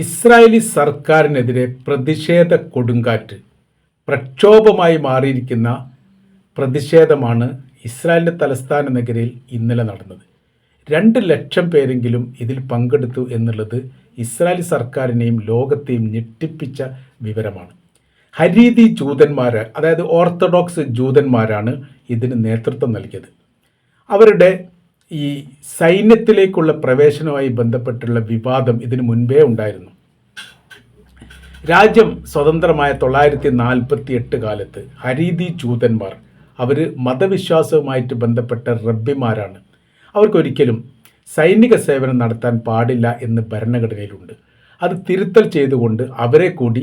Israeli സർക്കാരിനെതിരെ പ്രതിഷേധ കൊടുങ്കാറ്റ് പ്രക്ഷോഭമായി മാറിയിരിക്കുന്ന പ്രതിഷേധമാണ് ഇസ്രായേലിന്റെ തലസ്ഥാന നഗരിയിൽ ഇന്നലെ നടന്നത്. രണ്ട് ലക്ഷം പേരെങ്കിലും ഇതിൽ പങ്കെടുത്തു എന്നുള്ളത് ഇസ്രായേലി സർക്കാരിനെയും ലോകത്തെയും ഞെട്ടിപ്പിച്ച വിവരമാണ്. ഹരീതി ജൂതന്മാർ അതായത് ഓർത്തഡോക്സ് ജൂതന്മാരാണ് ഇതിന് നേതൃത്വം നൽകിയത്. അവരുടെ ഈ സൈന്യത്തിലേക്കുള്ള പ്രവേശനവുമായി ബന്ധപ്പെട്ടുള്ള വിവാദം ഇതിനു മുൻപേ ഉണ്ടായിരുന്നു. രാജ്യം സ്വതന്ത്രമായ തൊള്ളായിരത്തി നാൽപ്പത്തി എട്ട് കാലത്ത് ഹരീതി ചൂതന്മാർ അവർ മതവിശ്വാസവുമായിട്ട് ബന്ധപ്പെട്ട റബ്ബിമാരാണ്. അവർക്കൊരിക്കലും സൈനിക സേവനം നടത്താൻ പാടില്ല എന്ന് ഭരണഘടനയിലുണ്ട്. അത് തിരുത്തൽ ചെയ്തുകൊണ്ട് അവരെ കൂടി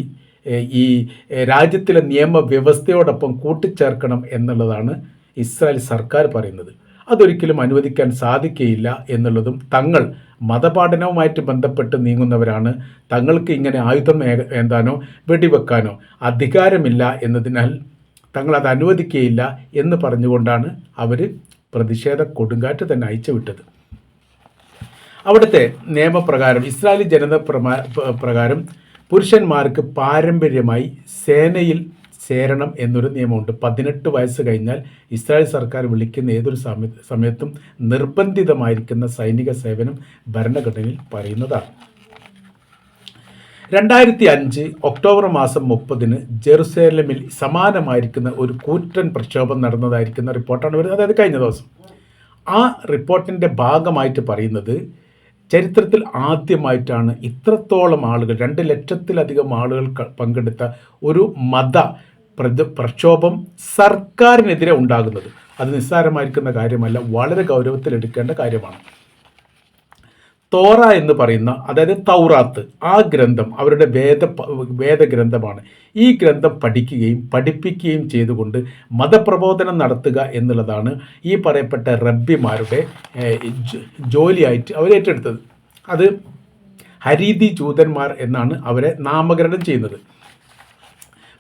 ഈ രാജ്യത്തിലെ നിയമവ്യവസ്ഥയോടൊപ്പം കൂട്ടിച്ചേർക്കണം എന്നുള്ളതാണ് ഇസ്രായേൽ സർക്കാർ പറയുന്നത്. അതൊരിക്കലും അനുവദിക്കാൻ സാധിക്കുകയില്ല എന്നുള്ളതും തങ്ങൾ മതപാഠനവുമായിട്ട് ബന്ധപ്പെട്ട് നീങ്ങുന്നവരാണ്. തങ്ങൾക്ക് ഇങ്ങനെ ആയുധം ഏന്താനോ വെടിവെക്കാനോ അധികാരമില്ല എന്നതിനാൽ തങ്ങൾ അത് അനുവദിക്കുകയില്ല എന്ന് പറഞ്ഞുകൊണ്ടാണ് അവർ പ്രതിഷേധ കൊടുങ്കാറ്റ് തന്നെ അയച്ചുവിട്ടത്. അവിടുത്തെ നിയമപ്രകാരം ഇസ്രായേലി ജനത പ്രകാരം പുരുഷന്മാർക്ക് പാരമ്പര്യമായി സേനയിൽ ചേരണം എന്നൊരു നിയമമുണ്ട്. പതിനെട്ട് വയസ്സ് കഴിഞ്ഞാൽ ഇസ്രായേൽ സർക്കാർ വിളിക്കുന്ന ഏതൊരു സമയ സമയത്തും നിർബന്ധിതമായിരിക്കുന്ന സൈനിക സേവനം ഭരണഘടനയിൽ പറയുന്നതാണ്. രണ്ടായിരത്തി അഞ്ച് ഒക്ടോബർ മാസം മുപ്പതിന് ജെറുസലേമിൽ സമാനമായിരിക്കുന്ന ഒരു കൂറ്റൻ പ്രക്ഷോഭം നടന്നതായിരിക്കുന്ന റിപ്പോർട്ടാണ് വരുന്നത്. അതായത് കഴിഞ്ഞ ദിവസം. ആ റിപ്പോർട്ടിന്റെ ഭാഗമായിട്ട് പറയുന്നത് ചരിത്രത്തിൽ ആദ്യമായിട്ടാണ് ഇത്രത്തോളം ആളുകൾ രണ്ട് ലക്ഷത്തിലധികം ആളുകൾ പങ്കെടുത്ത ഒരു മത പ്രക്ഷോഭം സർക്കാരിനെതിരെ ഉണ്ടാകുന്നത്. അത് നിസ്സാരമായിരിക്കുന്ന കാര്യമല്ല വളരെ ഗൗരവത്തിലെടുക്കേണ്ട കാര്യമാണ്. തോറ എന്ന് പറയുന്ന അതായത് തൗറാത്ത് ആ ഗ്രന്ഥം അവരുടെ വേദ വേദഗ്രന്ഥമാണ്. ഈ ഗ്രന്ഥം പഠിക്കുകയും പഠിപ്പിക്കുകയും ചെയ്തുകൊണ്ട് മതപ്രബോധനം നടത്തുക എന്നുള്ളതാണ് ഈ പറയപ്പെട്ട റബ്ബിമാരുടെ ജോലിയായിട്ട് അവർ ഏറ്റെടുത്തത്. അത് ഹരീതി ജൂതന്മാർ എന്നാണ് അവരെ നാമകരണം ചെയ്യുന്നത്.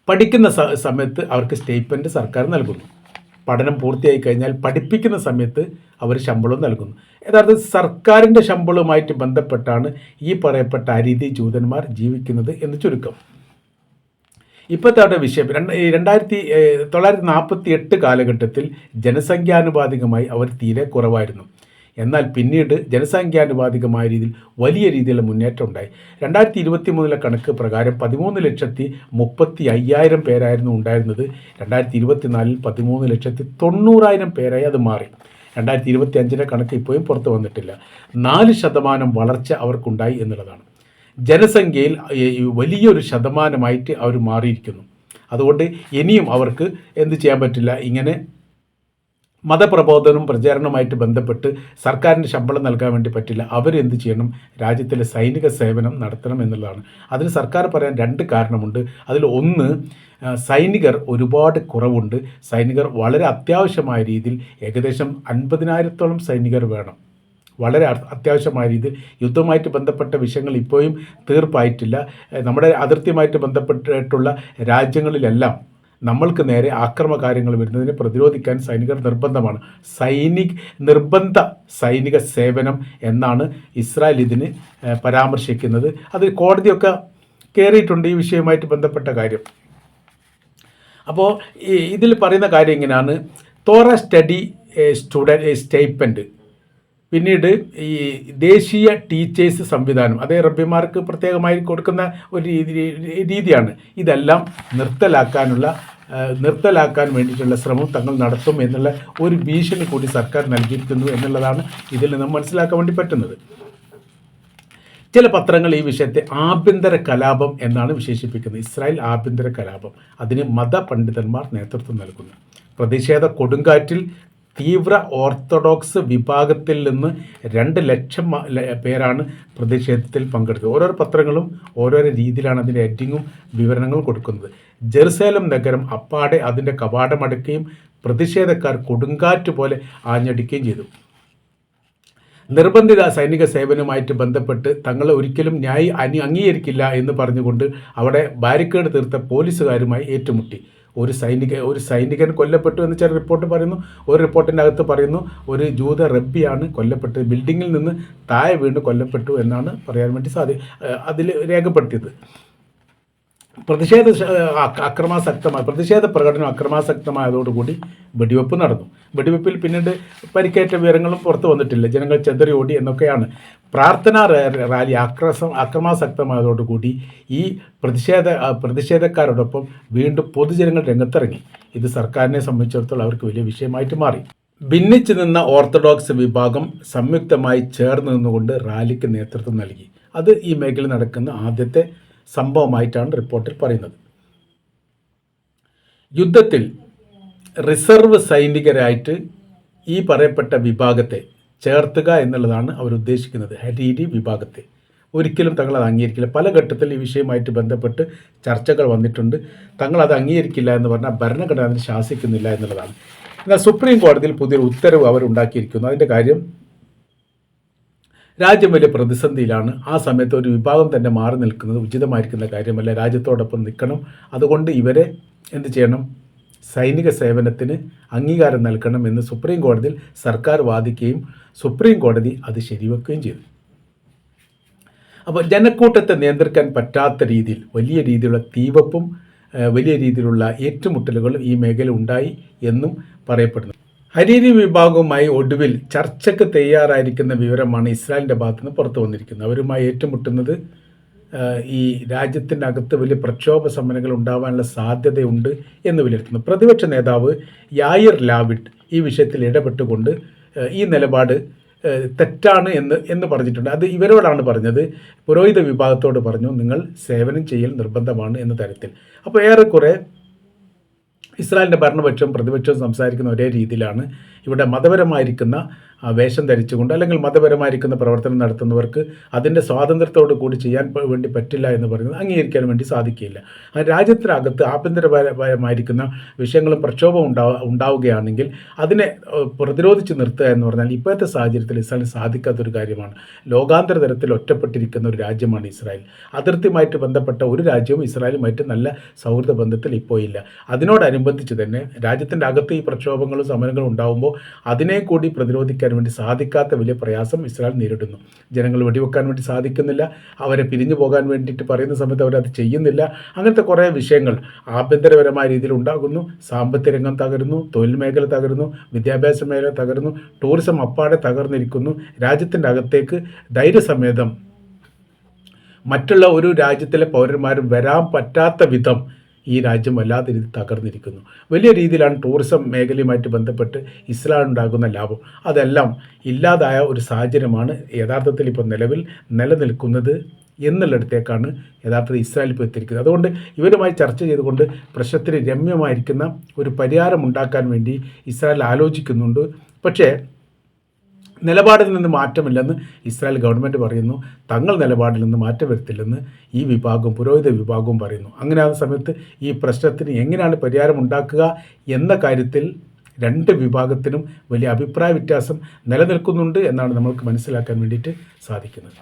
പഠിക്കുന്ന സമയത്ത് അവർക്ക് സ്റ്റേറ്റ്മെന്റ് സർക്കാർ നൽകുന്നു. പഠനം പൂർത്തിയായി കഴിഞ്ഞാൽ പഠിപ്പിക്കുന്ന സമയത്ത് അവർ ശമ്പളവും നൽകുന്നു. യഥാർത്ഥത്തിൽ സർക്കാരിന്റെ ശമ്പളവുമായിട്ട് ബന്ധപ്പെട്ടാണ് ഈ പറയപ്പെട്ട അരീതി ജൂതന്മാർ ജീവിക്കുന്നത് എന്ന് ചുരുക്കം. ഇപ്പോഴത്തെ അവരുടെ വിഷയം രണ്ട് രണ്ടായിരത്തി തൊള്ളായിരത്തി നാൽപ്പത്തി എട്ട് കാലഘട്ടത്തിൽ ജനസംഖ്യാനുപാതികമായി അവർ തീരെ കുറവായിരുന്നു. എന്നാൽ പിന്നീട് ജനസംഖ്യാനുപാതികമായ രീതിയിൽ വലിയ രീതിയിലുള്ള മുന്നേറ്റം ഉണ്ടായി. രണ്ടായിരത്തി ഇരുപത്തി മൂന്നിലെ കണക്ക് പ്രകാരം പതിമൂന്ന് ലക്ഷത്തി മുപ്പത്തി അയ്യായിരം പേരായിരുന്നു ഉണ്ടായിരുന്നത്. രണ്ടായിരത്തി ഇരുപത്തിനാലിൽ പതിമൂന്ന് ലക്ഷത്തി തൊണ്ണൂറായിരം പേരായി അത് മാറി. രണ്ടായിരത്തി ഇരുപത്തി അഞ്ചിലെ കണക്ക് ഇപ്പോഴും പുറത്തു വന്നിട്ടില്ല. നാല് ശതമാനം വളർച്ച അവർക്കുണ്ടായി എന്നുള്ളതാണ്. ജനസംഖ്യയിൽ വലിയൊരു ശതമാനമായിട്ട് അവർ മാറിയിരിക്കുന്നു. അതുകൊണ്ട് ഇനിയും അവർക്ക് എന്ത് ചെയ്യാൻ പറ്റില്ല? ഇങ്ങനെ മതപ്രബോധനവും പ്രചാരണവുമായിട്ട് ബന്ധപ്പെട്ട് സർക്കാരിന് ശമ്പളം നൽകാൻ വേണ്ടി പറ്റില്ല. അവരെന്ത് ചെയ്യണം? രാജ്യത്തിലെ സൈനിക സേവനം നടത്തണം എന്നുള്ളതാണ്. അതിന് സർക്കാർ പറയാൻ രണ്ട് കാരണമുണ്ട്. അതിൽ ഒന്ന് സൈനികർ ഒരുപാട് കുറവുണ്ട്. സൈനികർ വളരെ അത്യാവശ്യമായ രീതിയിൽ ഏകദേശം അൻപതിനായിരത്തോളം സൈനികർ വേണം. വളരെ അത്യാവശ്യമായ രീതിയിൽ യുദ്ധമായിട്ട് ബന്ധപ്പെട്ട വിഷയങ്ങൾ ഇപ്പോഴും തീർപ്പായിട്ടില്ല. നമ്മുടെ അതിർത്തിയുമായിട്ട് ബന്ധപ്പെട്ടിട്ടുള്ള രാജ്യങ്ങളിലെല്ലാം നമ്മൾക്ക് നേരെ ആക്രമ കാര്യങ്ങൾ വരുന്നതിനെ പ്രതിരോധിക്കാൻ സൈനികർ നിർബന്ധമാണ്. സൈനിക് നിർബന്ധ സൈനിക സേവനം എന്നാണ് ഇസ്രായേൽ ഇതിന് പരാമർശിക്കുന്നത്. അത് കോടതിയൊക്കെ കയറിയിട്ടുണ്ട് ഈ വിഷയവുമായിട്ട് ബന്ധപ്പെട്ട കാര്യം. അപ്പോൾ ഇതിൽ പറയുന്ന കാര്യം ഇങ്ങനെയാണ് തോറ സ്റ്റഡി സ്റ്റുഡൻ സ്റ്റേറ്റ്മെന്റ് പിന്നീട് ഈ ദേശീയ ടീച്ചേഴ്സ് സംവിധാനം. അതേ റബ്ബിമാർക്ക് പ്രത്യേകമായി കൊടുക്കുന്ന ഒരു രീതി രീതിയാണ്. ഇതെല്ലാം നിർത്തലാക്കാനുള്ള നിർത്തലാക്കാൻ വേണ്ടിയിട്ടുള്ള ശ്രമം തങ്ങൾ നടത്തും എന്നുള്ള ഒരു ഭീഷണി കൂടി സർക്കാർ നൽകിയിരിക്കുന്നു എന്നുള്ളതാണ് ഇതിൽ നിന്ന് മനസ്സിലാക്കാൻ വേണ്ടി പറ്റുന്നത്. ചില പത്രങ്ങൾ ഈ വിഷയത്തെ ആഭ്യന്തര കലാപം എന്നാണ് വിശേഷിപ്പിക്കുന്നത്. ഇസ്രായേൽ ആഭ്യന്തര കലാപം. അതിന് മതപണ്ഡിതന്മാർ നേതൃത്വം നൽകുന്നു. പ്രതിഷേധ കൊടുങ്കാറ്റിൽ തീവ്ര ഓർത്തഡോക്സ് വിഭാഗത്തിൽ നിന്ന് രണ്ട് ലക്ഷം പേരാണ് പ്രതിഷേധത്തിൽ പങ്കെടുത്തത്. ഓരോ പത്രങ്ങളും ഓരോരോ രീതിയിലാണ് അതിന്റെ എഡിങ്ങും വിവരണങ്ങളും കൊടുക്കുന്നത്. ജെറുസലേം നഗരം അപ്പാടെ അതിന്റെ കവാടമടക്കുകയും പ്രതിഷേധക്കാർ കൊടുങ്കാറ്റ് പോലെ ആഞ്ഞടിക്കുകയും ചെയ്തു. നിർബന്ധിത സൈനിക സേവനവുമായിട്ട് ബന്ധപ്പെട്ട് തങ്ങളെ ഒരിക്കലും ന്യായി അനി അംഗീകരിക്കില്ല എന്ന് പറഞ്ഞുകൊണ്ട് അവിടെ ബാരിക്കേഡ് തീർത്ത പോലീസുകാരുമായി ഏറ്റുമുട്ടി. ഒരു സൈനിക ഒരു സൈനികൻ കൊല്ലപ്പെട്ടു എന്ന് ചില റിപ്പോർട്ട് പറയുന്നു. ഒരു റിപ്പോർട്ടിന്റെ അകത്ത് പറയുന്നു ഒരു ജൂത റബ്ബിയാണ് കൊല്ലപ്പെട്ടത്. ബിൽഡിങ്ങിൽ നിന്ന് താഴെ വീണ് കൊല്ലപ്പെട്ടു എന്നാണ് പറയാൻ വേണ്ടി സാധി അതിൽ രേഖപ്പെടുത്തിയത്. പ്രതിഷേധ അക്രമാസക്തമായി അക്ര- അക്രമാസക്തമായ പ്രതിഷേധ പ്രകടനം അക്രമാസക്തമായതോടുകൂടി വെടിവെപ്പ് നടന്നു. വെടിവെപ്പിൽ പിന്നീട് പരിക്കേറ്റ വിവരങ്ങളും പുറത്തു വന്നിട്ടില്ല. ജനങ്ങൾ ചെതറി ഓടി എന്നൊക്കെയാണ്. പ്രാർത്ഥനാ റാലി അക്രസം അക്രമാസക്തമായതോടുകൂടി ഈ പ്രതിഷേധ പ്രതിഷേധക്കാരോടൊപ്പം വീണ്ടും പൊതുജനങ്ങൾ രംഗത്തിറങ്ങി. ഇത് സർക്കാരിനെ സംബന്ധിച്ചിടത്തോളം അവർക്ക് വലിയ വിഷയമായിട്ട് മാറി. ഭിന്നിച്ചു നിന്ന ഓർത്തഡോക്സ് വിഭാഗം സംയുക്തമായി ചേർന്ന് നിന്നുകൊണ്ട് റാലിക്ക് നേതൃത്വം നൽകി. അത് ഈ മേഖലയിൽ നടക്കുന്ന ആദ്യത്തെ സംഭവമായിട്ടാണ് റിപ്പോർട്ടിൽ പറയുന്നത്. യുദ്ധത്തിൽ റിസർവ് സൈനികരായിട്ട് ഈ പറയപ്പെട്ട വിഭാഗത്തെ ചേർത്തുക എന്നുള്ളതാണ് അവർ ഉദ്ദേശിക്കുന്നത്. ഹരീരി വിഭാഗത്തെ. ഒരിക്കലും തങ്ങൾ അത് അംഗീകരിക്കില്ല. പല ഘട്ടത്തിൽ ഈ വിഷയമായിട്ട് ബന്ധപ്പെട്ട് ചർച്ചകൾ വന്നിട്ടുണ്ട്. തങ്ങൾ അത് അംഗീകരിക്കില്ല എന്ന് പറഞ്ഞാൽ ഭരണഘടന അതിന് ശാസിക്കുന്നില്ല എന്നുള്ളതാണ്. എന്നാൽ സുപ്രീം കോടതിയിൽ പുതിയൊരു ഉത്തരവ് അവരുണ്ടാക്കിയിരിക്കുന്നു അതിന്റെ കാര്യം രാജ്യം വലിയ പ്രതിസന്ധിയിലാണ്. ആ സമയത്ത് ഒരു വിഭാഗം തന്നെ മാറി നിൽക്കുന്നത് ഉചിതമായിരിക്കുന്ന കാര്യമല്ല. രാജ്യത്തോടൊപ്പം നിൽക്കണം. അതുകൊണ്ട് ഇവരെ എന്ത് ചെയ്യണം? സൈനിക സേവനത്തിന് അംഗീകാരം നൽകണം എന്ന് സുപ്രീം കോടതിയിൽ സർക്കാർ വാദിക്കുകയും സുപ്രീം കോടതി അത് ശരിവെക്കുകയും ചെയ്തു. അപ്പോൾ ജനക്കൂട്ടത്തെ നിയന്ത്രിക്കാൻ പറ്റാത്ത രീതിയിൽ വലിയ രീതിയിലുള്ള തീവപ്പും വലിയ രീതിയിലുള്ള ഏറ്റുമുട്ടലുകളും ഈ മേഖല ഉണ്ടായി എന്നും പറയപ്പെടുന്നു. ഹരീരി വിഭാഗവുമായി ഒടുവിൽ ചർച്ചയ്ക്ക് തയ്യാറായിരിക്കുന്ന വിവരമാണ് ഇസ്രായേലിന്റെ ഭാഗത്ത് നിന്ന് പുറത്തു വന്നിരിക്കുന്നത്. അവരുമായി ഏറ്റുമുട്ടുന്നത് ഈ രാജ്യത്തിന്റെ അകത്ത് വലിയ പ്രക്ഷോഭ സമരങ്ങൾ ഉണ്ടാവാനുള്ള സാധ്യതയുണ്ട് എന്ന് വിലയിരുത്തുന്നു. പ്രതിപക്ഷ നേതാവ് യായിർ ലാവിഡ് ഈ വിഷയത്തിൽ ഇടപെട്ടുകൊണ്ട് ഈ നിലപാട് തെറ്റാണ് എന്ന് എന്ന് പറഞ്ഞിട്ടുണ്ട്. അത് ഇവരോടാണ് പറഞ്ഞത്. പുരോഹിത വിഭാഗത്തോട് പറഞ്ഞു നിങ്ങൾ സേവനം ചെയ്യൽ നിർബന്ധമാണ് എന്ന തരത്തിൽ. അപ്പോൾ ഏറെക്കുറെ ഇസ്രായേലിന്റെ ഭരണപക്ഷവും പ്രതിപക്ഷവും സംസാരിക്കുന്ന ഒരേ രീതിയിലാണ് ഇവിടെ മതപരമായിരിക്കുന്ന വേഷം ധരിച്ചുകൊണ്ട് അല്ലെങ്കിൽ മതപരമായിരിക്കുന്ന പ്രവർത്തനം നടത്തുന്നവർക്ക് അതിന്റെ സ്വാതന്ത്ര്യത്തോടു കൂടി ചെയ്യാൻ വേണ്ടി പറ്റില്ല എന്ന് പറയുന്നത് അംഗീകരിക്കാൻ വേണ്ടി സാധിക്കില്ല രാജ്യത്തിനകത്ത് ആഭ്യന്തരപരമായിരിക്കുന്ന വിഷയങ്ങളും പ്രക്ഷോഭവും ഉണ്ടാവ ഉണ്ടാവുകയാണെങ്കിൽ അതിനെ പ്രതിരോധിച്ച് നിർത്തുക എന്ന് പറഞ്ഞാൽ ഇപ്പോഴത്തെ സാഹചര്യത്തിൽ ഇസ്രായേലിന് സാധിക്കാത്തൊരു കാര്യമാണ്. ലോകാന്തര തലത്തിൽ ഒറ്റപ്പെട്ടിരിക്കുന്ന ഒരു രാജ്യമാണ് ഇസ്രായേൽ. അതിർത്തിയുമായിട്ട് ബന്ധപ്പെട്ട ഒരു രാജ്യവും ഇസ്രായേലുമായിട്ട് നല്ല സൗഹൃദ ബന്ധത്തിൽ ഇപ്പോൾ ഇല്ല. അതിനോടനുബന്ധിച്ച് തന്നെ രാജ്യത്തിന്റെ അകത്ത് ഈ പ്രക്ഷോഭങ്ങളും സമരങ്ങളും ഉണ്ടാകുമ്പോൾ അതിനെ കൂടി പ്രതിരോധിക്കാൻ വേണ്ടി സാധിക്കാത്ത വലിയ പ്രയാസം ഇസ്രായേൽ നേരിടുന്നു. ജനങ്ങൾ വെടിവെക്കാൻ വേണ്ടി സാധിക്കുന്നില്ല. അവരെ പിരിഞ്ഞു പോകാൻ വേണ്ടിയിട്ട് പറയുന്ന സമയത്ത് അവരത് ചെയ്യുന്നില്ല. അങ്ങനത്തെ കുറേ വിഷയങ്ങൾ ആഭ്യന്തരപരമായ രീതിയിൽ ഉണ്ടാകുന്നു. സാമ്പത്തിക രംഗം തകരുന്നു. തൊഴിൽ മേഖല തകരുന്നു. വിദ്യാഭ്യാസ മേഖല തകരുന്നു. ടൂറിസം അപ്പാടെ തകർന്നിരിക്കുന്നു. രാജ്യത്തിന്റെ അകത്തേക്ക് ധൈര്യസമേതം മറ്റുള്ള ഒരു രാജ്യത്തിലെ പൗരന്മാരും വരാൻ പറ്റാത്ത വിധം ഈ രാജ്യം വല്ലാത്ത രീതിയിൽ തകർന്നിരിക്കുന്നു. വലിയ രീതിയിലാണ് ടൂറിസം മേഖലയുമായിട്ട് ബന്ധപ്പെട്ട് ഇസ്ലാം ഉണ്ടാകുന്ന ലാഭം. അതെല്ലാം ഇല്ലാതായ ഒരു സാഹചര്യമാണ് യഥാർത്ഥത്തിൽ ഇപ്പോൾ നിലവിൽ നിലനിൽക്കുന്നത് എന്നുള്ളിടത്തേക്കാണ് യഥാർത്ഥത്തിൽ ഇസ്രായേൽ ഇപ്പോൾ എത്തിയിരിക്കുന്നത്. അതുകൊണ്ട് ഇവരുമായി ചർച്ച ചെയ്തുകൊണ്ട് പ്രശ്നത്തിന് രമ്യമായിരിക്കുന്ന ഒരു പരിഹാരം ഉണ്ടാക്കാൻ വേണ്ടി ഇസ്രായേൽ ആലോചിക്കുന്നുണ്ട്. പക്ഷേ നിലപാടിൽ നിന്ന് മാറ്റമില്ലെന്ന് ഇസ്രായേൽ ഗവൺമെന്റ് പറയുന്നു. തങ്ങൾ നിലപാടിൽ നിന്ന് മാറ്റം വരുത്തില്ലെന്ന് ഈ വിഭാഗവും പുരോഹിത വിഭാഗവും പറയുന്നു. അങ്ങനെ ആ സമയത്ത് ഈ പ്രശ്നത്തിന് എങ്ങനെയാണ് പരിഹാരം ഉണ്ടാക്കുക എന്ന കാര്യത്തിൽ രണ്ട് വിഭാഗത്തിനും വലിയ അഭിപ്രായ വ്യത്യാസം നിലനിൽക്കുന്നുണ്ട് എന്നാണ് നമ്മൾക്ക് മനസ്സിലാക്കാൻ വേണ്ടിയിട്ട് സാധിക്കുന്നത്.